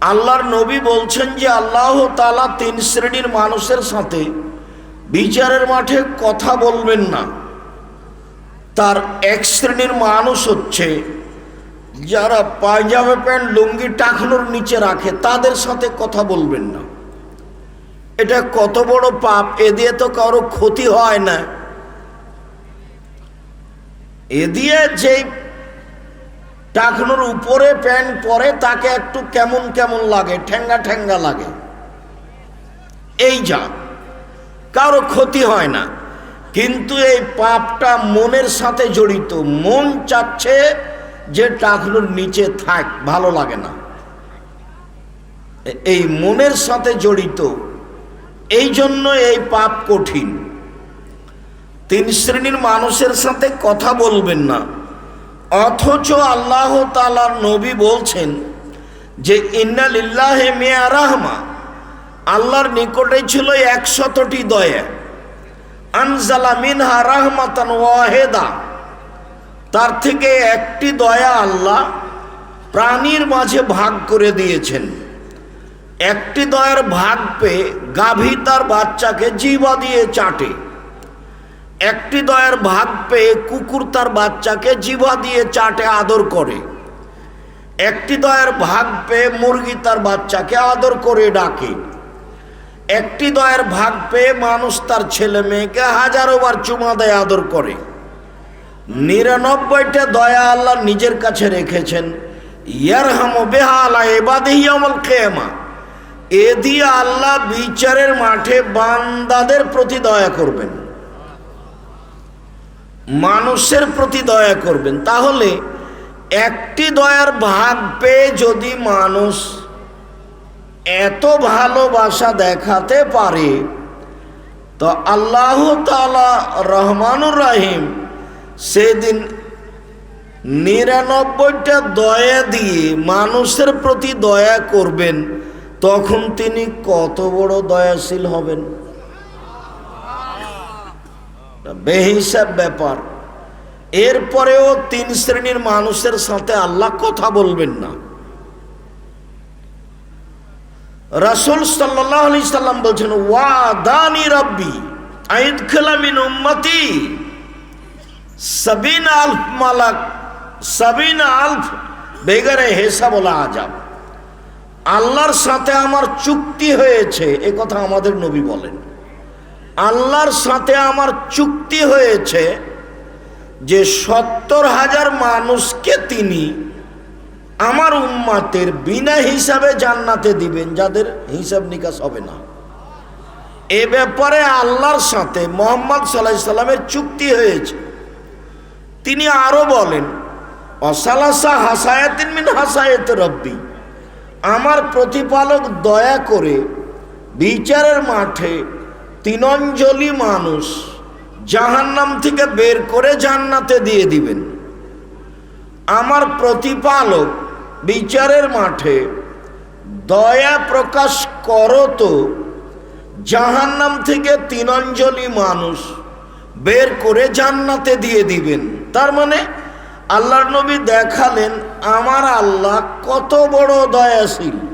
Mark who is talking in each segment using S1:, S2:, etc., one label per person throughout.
S1: আল্লাহর নবী বলছেন যে আল্লাহ তালা তিন শ্রেণির মানুষের সাথে বিচারের মাঠে কথা বলবেন না। তার এক শ্রেণির মানুষ হচ্ছে যারা পায়জামা প্যান্ট, লুঙ্গি, টাকনোর নিচে রাখে, তাদের সাথে কথা বলবেন না। এটা কত বড় পাপ, এ দিয়ে তো কারও ক্ষতি হয় না। এ দিয়ে যেই টাকনোর উপরে প্যান্ট পরে তাকে একটু কেমন কেমন লাগে, ঠেঙ্গা ঠেঙ্গা লাগে। এই যা, কারও ক্ষতি হয় না। কিন্তু এই পাপটা মনের সাথে জড়িত, মন চাচ্ছে যে টাকনোর নিচে থাক, ভালো লাগে না। এই মনের সাথে জড়িত, এই জন্য এই পাপ কঠিন। তিন শ্রেণির মানুষের সাথে কথা বলবেন না। অথচ আল্লাহ তালার নবী বলছেন যে ইন্নালিল্লাহে মেয়া রাহমা। আল্লাহর নিকটে ছিল একশতটি দয়া। আনজালা মিনহা রাহমাতান ওয়াহেদা। তার থেকে একটি দয়া আল্লাহ প্রাণীর মাঝে ভাগ করে দিয়েছেন। একটি দয়ার ভাগ পেয়ে গাভী তার বাচ্চাকে জিবা দিয়ে চাটে। একটি দয়ের ভাগ পেয়ে কুকুর তার বাচ্চাকে জিভা দিয়ে চাটে আদর করে। একটি দয়ের ভাগ পেয়ে মুরগি তার বাচ্চাকে আদর করে ডাকে। একটি দয়ের ভাগ পেয়ে মানুষ তার ছেলে মেয়েকে হাজারো বার চুমা দেয় আদর করে। নিরানব্বইটা দয়া আল্লাহ নিজের কাছে রেখেছেন। ইয়ারহাম বেহালা এবাদেহি আমল খেয়েমা এ দিয়ে আল্লাহ বিচারের মাঠে বান্দাদের প্রতি দয়া করবেন। মানুষের প্রতি দয়া করবেন। তাহলে একটি দয়ার ভাগ পেয়ে যদি মানুষ এত ভালোবাসা দেখাতে পারে, তো আল্লাহ তালা রহমানুর রাহিম সেদিন নিরানব্বইটা দয়া দিয়ে মানুষের প্রতি দয়া করবেন, তখন তিনি কত বড় দয়াশীল হবেন। বেহিসাব ব্যাপার। এরপরেও তিন শ্রেণির মানুষের সাথে আল্লাহ কথা বলবেন না। রাসুল সাল্লাহ আলি সাল্লাম বলছেন ওয়া দানি রব্বি আইদ খেলামিন উম্মতি, সাবিন আলফ মালাক, সাবিন আলফ বেগারে হেসা বলা আজাব। আল্লাহর সাথে আমার চুক্তি হয়েছে, এ কথা আমাদের নবী বলেন। আল্লাহর সাথে আমার চুক্তি হয়েছে যে সত্তর হাজার মানুষকে তিনি আমার উম্মাতের বিনা হিসাবে জান্নাতে দিবেন, যাদের হিসাব নিকাশ হবে না। এ ব্যাপারে আল্লাহর সাথে মোহাম্মদ সাল্লাহ সাল্লামের চুক্তি হয়েছে। তিনি আরও বলেন, অসালাসা হাসায়াতিন মিন হাসায়েত রব্বি। আমার প্রতিপালক দয়া করে বিচারের মাঠে তিনঞ্জলি মানুষ জাহান্নাম থেকে বের করে জান্নাতে দিয়ে দিবেন। আমার প্রতিপালক বিচারের মাঠে দয়া প্রকাশ করো তো, জাহান্নাম থেকে তিনঞ্জলি মানুষ বের করে জান্নাতে দিয়ে দিবেন। তার মানে আল্লাহর নবী দেখালেন, আমার আল্লাহ কত বড় দয়াশীল।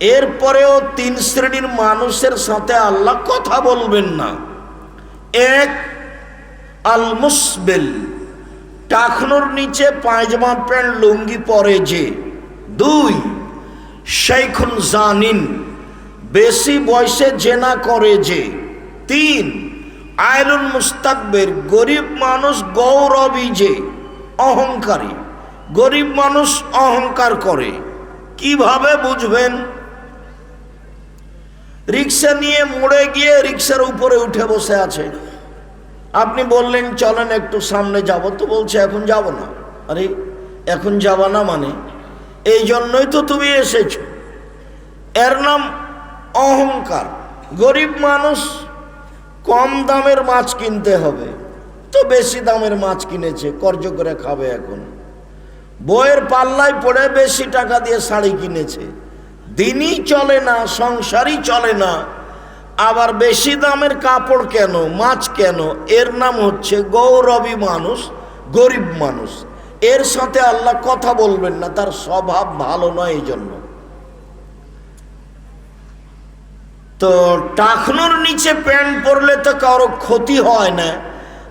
S1: এরপরেও তিন শ্রেণির মানুষের সাথে আল্লাহ কথা বলবেন না। এক আল মুসবেল টাকনোর নিচে পায়জামা প্যান্ট, লুঙ্গি পরে যে। দুই শেখুন জানিন। বেশি বয়সে জেনা করে যে। তিন আয়লুন মুস্তাকবের। গরিব মানুষ গৌরবী যে। অহংকারী। গরিব মানুষ অহংকার করে। কীভাবে বুঝবেন? রিক্সা নিয়ে মুড়ে গিয়ে রিক্সার উপরে উঠে বসে আছে। আপনি বললেন, চলেন একটু সামনে যাব। তো বলছে, এখন যাব না। আরে, এখন যাব না মানে? এই জন্যই তো তুমি এসেছ। এর নাম অহংকার। গরিব মানুষ কম দামের মাছ কিনতে হবে, তো বেশি দামের মাছ কিনেছে, কর্য করে খাবে এখন। বইয়ের পাল্লায় পড়ে বেশি টাকা দিয়ে শাড়ি কিনেছে। দিনই চলে না, সংসারই চলে না। আবার বেশি দামের কাপড় কেন, মাছ কেন? এর নাম হচ্ছে গৌরবী মানুষ, গরিব মানুষ। এর সাথে আল্লাহ কথা বলবেন না, তার স্বভাব ভালো নয় এই জন্য তো টাকনুর নিচে প্যান্ট পরলে তো কারও ক্ষতি হয় না।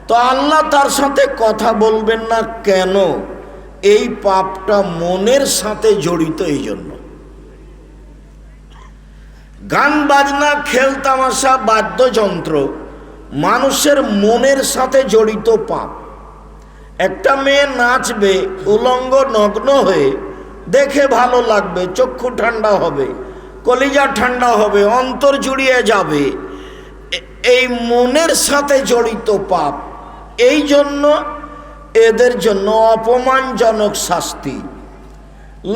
S1: তো আল্লাহ তার সাথে কথা বলবেন না কেন? এই পাপটা মনের সাথে জড়িত এই জন্য গান বাজনা, খেল তামাশা, বাদ্যযন্ত্র মানুষের মনের সাথে জড়িত পাপ। একটা মেয়ে নাচবে, উলঙ্গ, নগ্ন হয়ে দেখে ভালো লাগবে, চক্ষু ঠান্ডা হবে, কলিজা ঠান্ডা হবে, অন্তর জুড়িয়ে যাবে। এই মনের সাথে জড়িত পাপ, এই জন্য এদের জন্য অপমানজনক শাস্তি।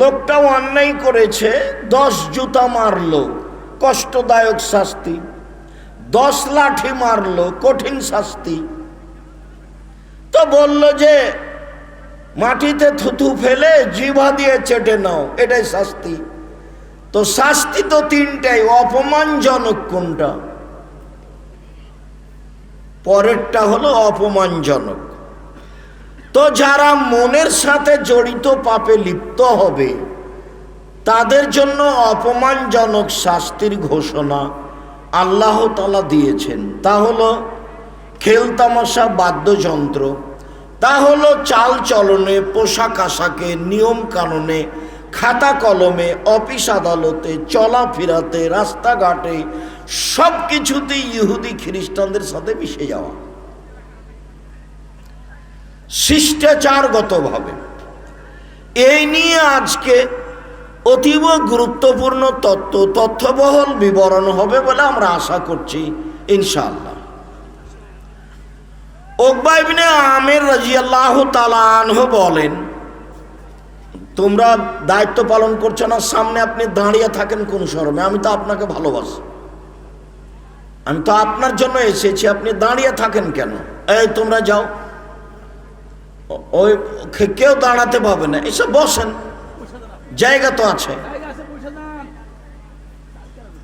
S1: লোকটাও অন্যায় করেছে, দশ জুতা মারলো। কষ্টদায়ক শাস্তি, দশ লাঠি মারলো, কঠিন শাস্তি। তো বলল যে, মাটিতে থুতু ফেলে জিভা দিয়ে চেটে নাও, এটাই শাস্তি। তো শাস্তি তো তিনটাই, অপমানজনক কোনটা? পরেরটা হলো অপমানজনক। তো যারা মনের সাথে জড়িত পাপে লিপ্ত হবে তাদের জন্য অপমানজনক শাস্তির ঘোষণা আল্লাহ তালা দিয়েছেন। তা হলো খেলতামশা বাদ্যযন্ত্র। তা হলো চাল চলনে, পোশাক আশাকে, নিয়ম কানুনে, খাতা কলমে, অফিস আদালতে, চলাফেরাতে, রাস্তাঘাটে সব কিছুতেই ইহুদি খ্রিস্টানদের সাথে মিশে যাওয়া। শিষ্টাচারগতভাবে। এই নিয়ে আজকে অতীব গুরুত্বপূর্ণ তত্ত্ব তথ্যবহল বিবরণ হবে বলে আমরা আশা করছি, ইনশাআল্লাহ। ওকবাইবিনে আমের রাজিয়াল্লাহ তালানহ বলেন, তোমরা দায়িত্ব পালন করছ না, সামনে আপনি দাঁড়িয়ে থাকেন কোন শরমে? আমি তো আপনাকে ভালোবাসি। আমি তো আপনার জন্য এসেছি, আপনি দাঁড়িয়ে থাকেন কেন? এই তোমরা যাও। ওই কেউ দাঁড়াতে পাবে না। এসব বসেন। জায়গা তো আছে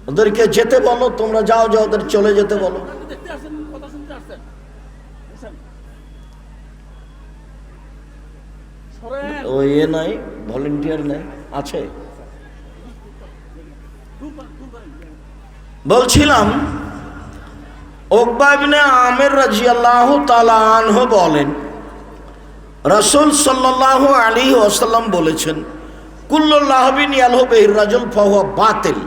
S1: ওদেরকে যেতে বলো, তোমরা যাও যাও, ওদের চলে যেতে বলো ও এ নাই ভলেন্টিয়ার নাই, আছে। বলছিলাম ওকবাবিনে আমের রাজিয়াল্লাহ তালাহ বলেন, রসুল সাল্লাহ আলী ওসাল্লাম বলেছেন বাতিল।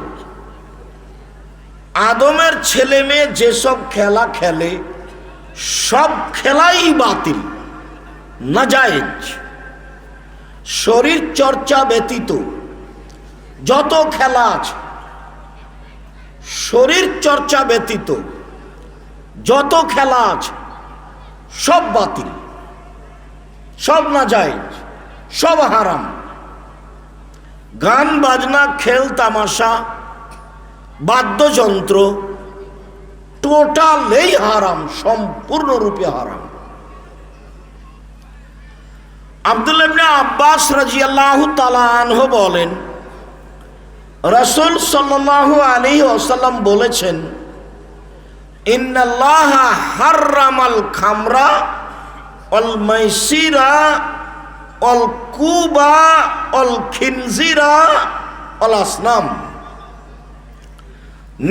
S1: আদমের ছেলে মেয়ে যেসব খেলা খেলে, সব খেলাই বাতিল, নাজায়েজ। শরীর চর্চা ব্যতীত যত খেলা আছে, শরীর চর্চা ব্যতীত যত খেলা আছে, সব বাতিল, সব না যায় সব হারাম। গান, বাজনা, খেল, তামাশা, বাদ্যযন্ত্র, টোটালেই হারাম, সম্পূর্ণরূপে হারাম। আব্দুল ইবনে আব্বাস রাজিয়াল্লাহু তাআলা আনহু বলেন, রসুল সাল্লাল্লাহু আলাইহি ওয়াসাল্লাম বলেছেন, ইন্নাল্লাহ হাররামাল খামরা অল মাইসিরা অল কুবা, অল খিনজিরা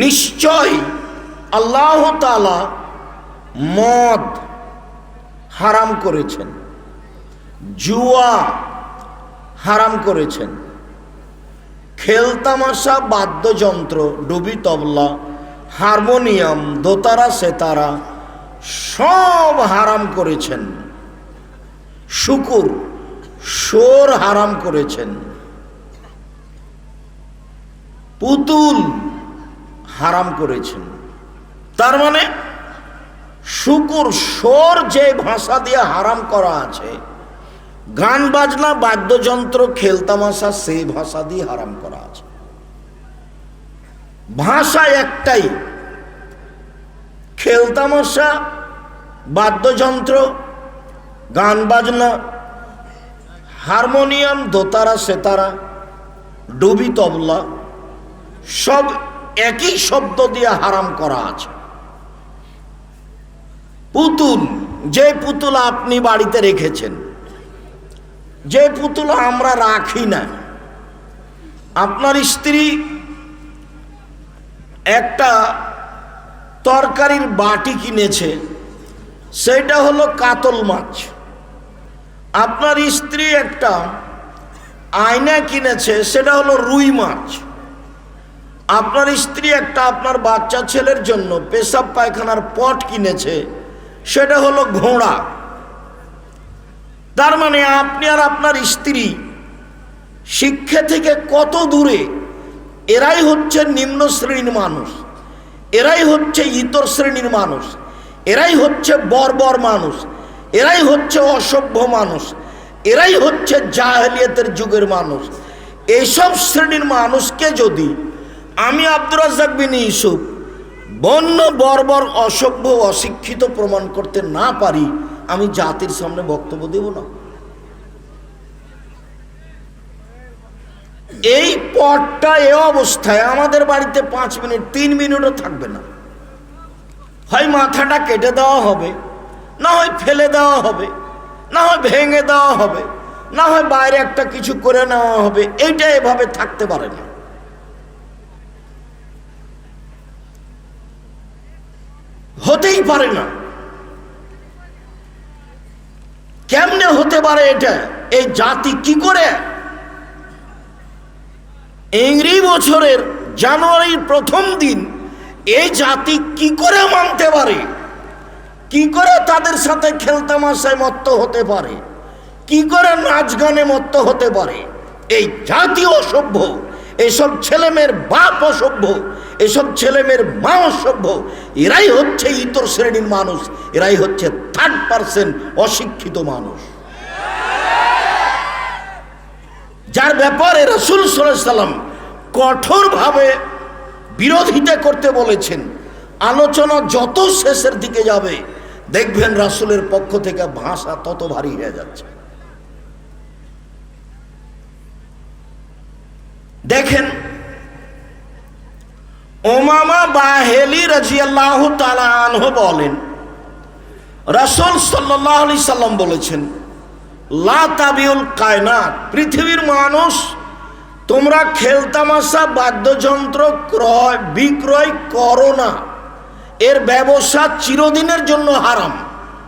S1: নিশ্চয় আল্লাহ মদ হারাম করেছেন, জুয়া হারাম করেছেন। খেলতামাশা বাদ্যযন্ত্র, ডুবি তবলা, হারমোনিয়াম, দোতারা, সেতারা সব হারাম করেছেন। শুকুর সোর হারাম করেছেন। পুতুল হারাম করেছেন। তার মানে শুকুর সোর যে ভাষা দিয়ে হারাম করা আছে, গান বাজনা, বাদ্যযন্ত্র, খেলতামাশা সেই ভাষা দিয়ে হারাম করা আছে। ভাষা একটাই। খেলতামাশা, বাদ্যযন্ত্র, গান বাজনা হারমোনিয়াম, দোতারা, সেতারা, ডুবি তবলা, সব একই শব্দ দিয়ে হারাম করা আছে। পুতুল, যে পুতুল আপনি বাড়িতে রেখেছেন, যে পুতুল আমরা রাখি না, আপনার স্ত্রী একটা তরকারির বাটি কিনেছে, সেটা হলো কাতল মাছ। আপনার স্ত্রী একটা আয়না কিনেছে, সেটা হলো রুই মাছ। আপনার স্ত্রী একটা আপনার বাচ্চা ছেলের জন্য পেশাব পায়খানার পট কিনেছে, সেটা হলো ঘোড়া। তার মানে আপনি আর আপনার স্ত্রী শিক্ষা থেকে কত দূরে? এরাই হচ্ছে নিম্ন শ্রেণির মানুষ, এরাই হচ্ছে ইতর শ্রেণির মানুষ, এরাই হচ্ছে বর্বর মানুষ। এরাই হচ্ছে অসভ্য মানুষ, এরাই হচ্ছে জাহেলিয়াতের যুগের মানুষ। এইসব শ্রেণির মানুষকে যদি আমি আব্দুর রাজ্জাক বিন ইউসুফ বন্য, বর্বর, অসভ্য, অশিক্ষিত প্রমাণ করতে না পারি, আমি জাতির সামনে বক্তব্য দেব না। এই পটটা এ অবস্থায় আমাদের বাড়িতে পাঁচ মিনিট, তিন মিনিটও থাকবে না। হয় মাথাটা কেটে দেওয়া হবে। না হয় ফেলে দেওয়া হবে, না হয় ভেঙে দেওয়া হবে, না হয় বাইরে একটা কিছু করে নেওয়া হবে, এইটা এভাবে থাকতে পারে না। হতেই পারে না। কেমনে হতে পারে এটা? এই জাতি কি করে? ইংরি বছরের জানুয়ারির প্রথম দিন এই জাতি কি করে মানতে পারে? কি করে তাদের সাথে খেলতামাশায় মত্ত হতে পারে? কি করে নাচ গানে মত্ত হতে পারে? এই জাতি অসভ্য, এসব ছেলেমেয়ের বাপ অসভ্য, এসব ছেলেমেয়ের মা অসভ্য, এরাই হচ্ছে ইতর শ্রেণির মানুষ, এরাই হচ্ছে থার্ড পার্সেন্ট অশিক্ষিত মানুষ। যার ব্যাপারে রসুল সাল্লাম কঠোরভাবে বিরোধিতা করতে বলেছেন, আলোচনা যত শেষের দিকে যাবে দেখবেন রাসুলের পক্ষ থেকে ভাষা তত ভারী হয়ে যাচ্ছে। দেখেন ওমামা বাহেলি রাজিয়াল্লাহ তালাহ বলেন, রাসুল সাল্লাহ আলি সাল্লাম বলেছেন, লা তাবিউল কায়নাত, পৃথিবীর মানুষ, তোমরা খেলতামাশা, বাদ্যযন্ত্র ক্রয়, বিক্রয় করো না। এর ব্যবসা চিরদিনের জন্য হারাম।